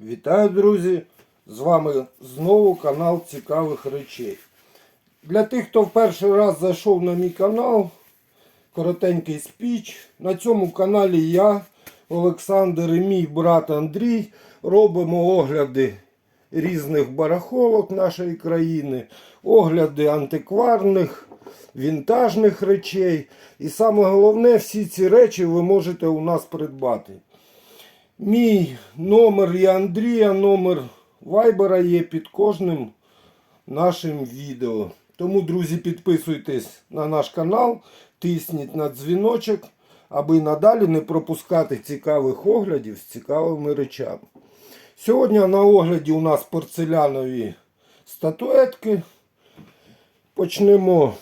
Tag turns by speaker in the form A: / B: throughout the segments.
A: Вітаю, друзі! З вами знову канал Цікавих речей. Для тих, хто в перший раз зайшов на мій канал, коротенький спіч. На цьому каналі я, Олександр і мій брат Андрій робимо огляди різних барахолок нашої країни, огляди антикварних, вінтажних речей. І саме головне, всі ці речі ви можете у нас придбати. Мій номер і Андрія, номер Вайбера є під кожним нашим відео. Тому, друзі, підписуйтесь на наш канал, тисніть на дзвіночок, аби надалі не пропускати цікавих оглядів з цікавими речами. Сьогодні на огляді у нас порцелянові статуетки. Почнемо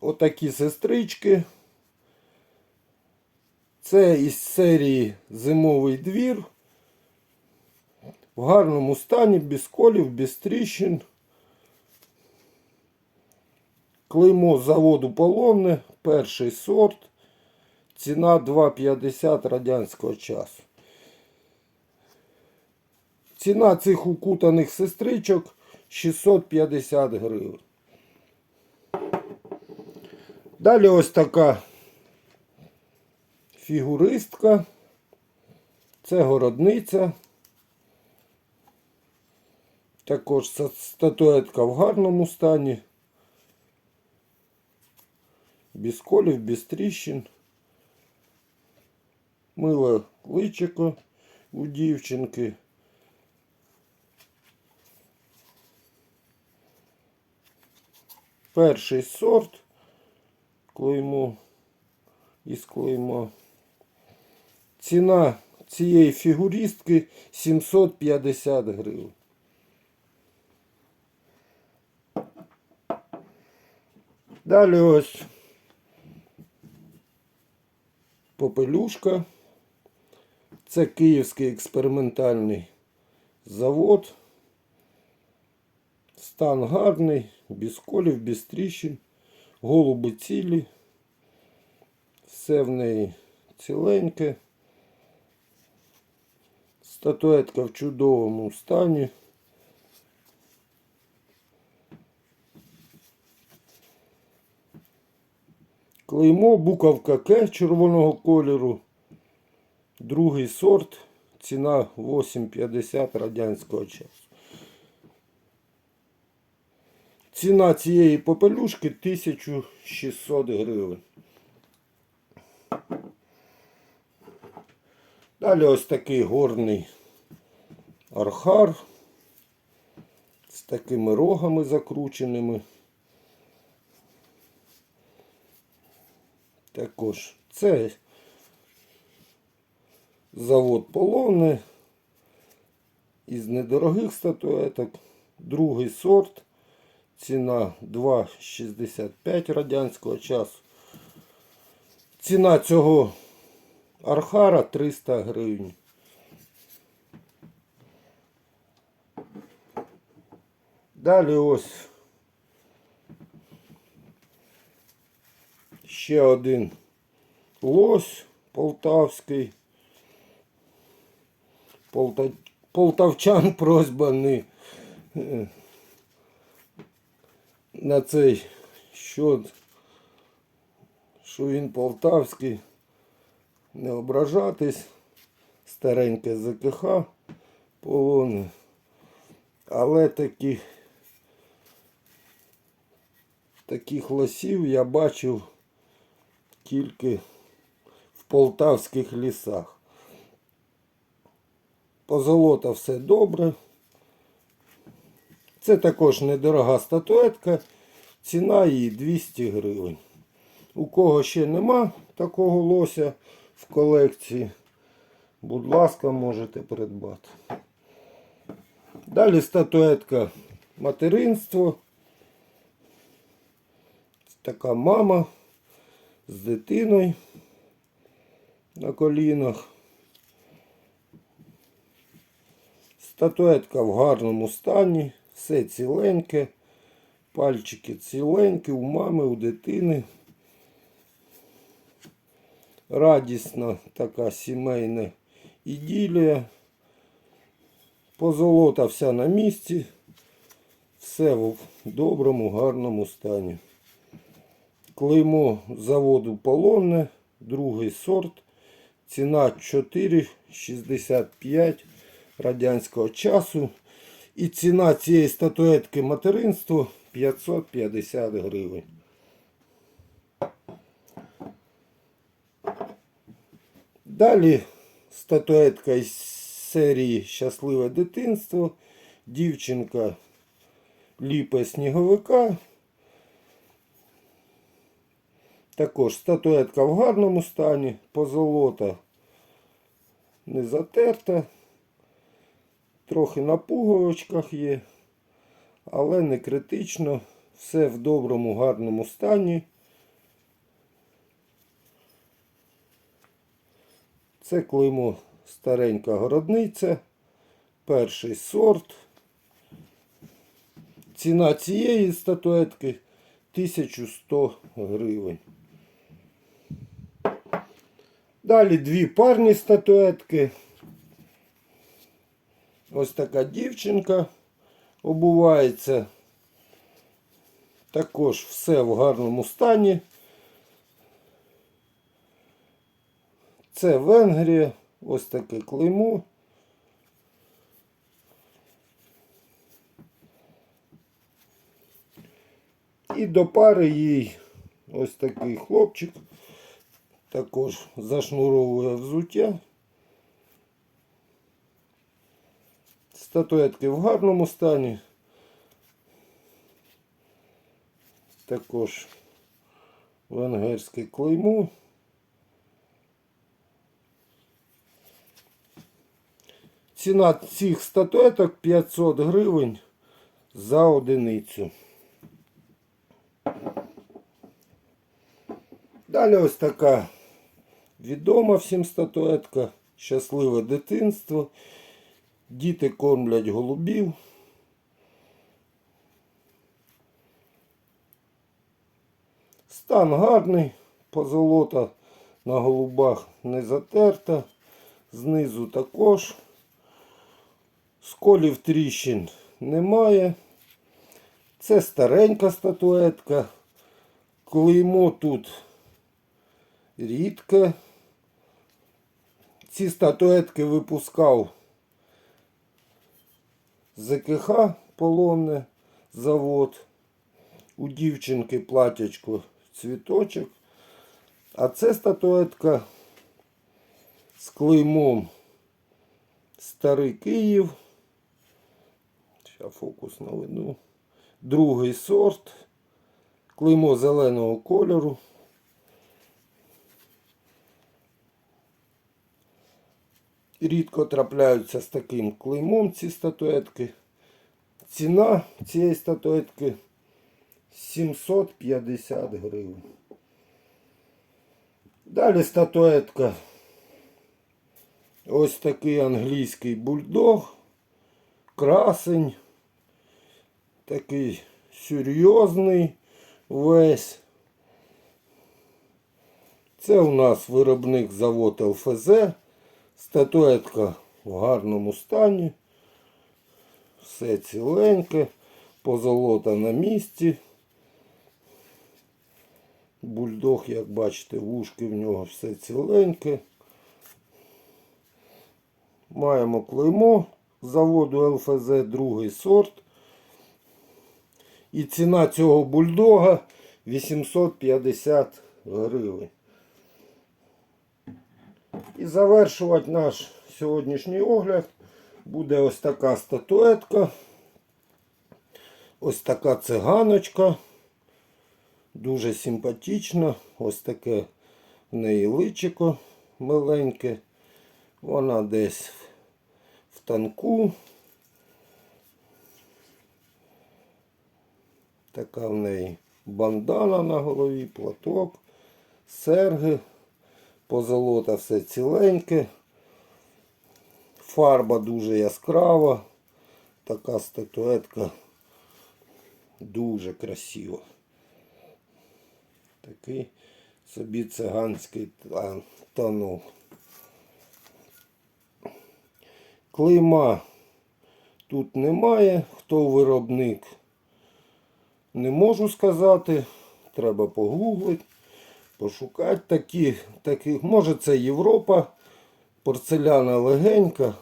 A: отакі сестрички. Це із серії Зимовий двір. В гарному стані, без колів, без тріщин. Клеймо заводу полонне, перший сорт. Ціна 2,50 радянського часу. Ціна цих укутаних сестричок 650 гривень. Далі ось така фігуристка. Це городниця. Також статуетка в гарному стані. Без колів, без тріщин. Миле личико у дівчинки. Перший сорт клеймо із клейма. Ціна цієї фігуристки 750 гривень. Далі ось попелюшка. Це Київський експериментальний завод. Стан гарний, без колів, без тріщин, голуби цілі. Все в неї ціленьке. Статуетка в чудовому стані. Клеймо, буковка К червоного кольору. Другий сорт. Ціна 8,50 радянського часу. Ціна цієї попелюшки 1600 гривень. Далі ось такий горний архар з такими рогами закрученими. Також це завод половне із недорогих статуеток. Другий сорт. Ціна 2,65 радянського часу. Ціна цього архара 300 гривень. Далі ось ще один лось полтавський. Полта... Полтавчан просьба не на цей счет, що він полтавський. Не ображатись. Стареньке ЗКХ полоне. Але такі, таких лосів я бачив тільки в полтавських лісах. Позолота все добре. Це також недорога статуетка. Ціна її 200 гривень. У кого ще нема такого лося в колекції, будь ласка, можете придбати. Далі статуетка материнство. Така мама з дитиною на колінах. Статуетка в гарному стані, все ціленьке, пальчики ціленькі, у мами, у дитини. Радісна така сімейна іділія. Позолота вся на місці. Все в доброму, гарному стані. Клеймо заводу полонне, другий сорт. Ціна 4,65 радянського часу. І ціна цієї статуетки материнство 550 гривень. Далі статуетка із серії Щасливе дитинство. Дівчинка ліпе сніговика. Також статуетка в гарному стані, позолота не затерта, трохи на пуговичках є, але не критично. Все в доброму, гарному стані. Це клеймо старенька городниця, перший сорт. Ціна цієї статуетки 1100 гривень. Далі дві парні статуетки. Ось така дівчинка обувається. Також все в гарному стані. Це Венгрія. Ось таке клеймо. І до пари їй ось такий хлопчик. Також зашнуровує взуття. Статуетки в гарному стані. Також венгерське клеймо. Ціна цих статуеток 500 гривень за одиницю. Далі ось така відома всім статуетка. Щасливе дитинство. Діти кормлять голубів. Стан гарний, позолота на голубах не затерта, знизу також. Сколів тріщин немає. Це старенька статуетка. Клеймо тут рідке. Ці статуетки випускав ЗКХ полонне завод. У дівчинки платячко цвіточок. А це статуетка з клеймом Старий Київ. Ще фокус наведу. Другий сорт. Клеймо зеленого кольору. Рідко трапляються з таким клеймом ці статуетки. Ціна цієї статуетки 750 гривень. Далі статуетка. Ось такий англійський бульдог. Красень. Такий серйозний весь. Це у нас виробник завод ЛФЗ. Статуетка в гарному стані. Все ціленьке, позолота на місці. Бульдог, як бачите, вушки в нього все ціленьке. Маємо клеймо заводу ЛФЗ другий сорт. І ціна цього бульдога 850 гривень. І завершувати наш сьогоднішній огляд буде ось така статуетка. Ось така циганочка. Дуже симпатична. Ось таке в неї личико миленьке. Вона десь в танку. Така в неї бандана на голові, платок, серги, позолота все ціленьке. Фарба дуже яскрава. Така статуетка дуже красива. Такий собі циганський танок. Клейма тут немає. Хто виробник? Не можу сказати. Треба погуглити, пошукати такі, таких. Може це Європа, порцеляна легенька,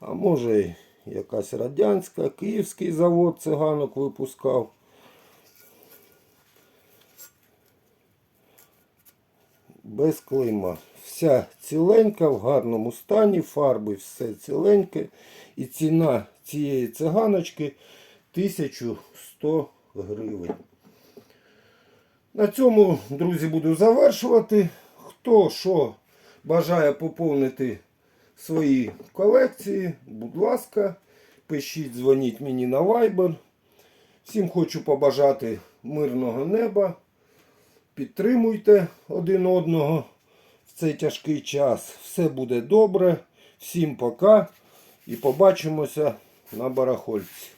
A: а може й якась радянська, київський завод циганок випускав. Без клейма. Вся ціленька, в гарному стані, фарби все ціленьке. І ціна цієї циганочки 1100 гривень. На цьому, друзі, буду завершувати. Хто що бажає поповнити свої колекції, будь ласка, пишіть, дзвоніть мені на Viber. Всім хочу побажати мирного неба. Підтримуйте один одного в цей тяжкий час. Все буде добре. Всім пока і побачимося на барахольці.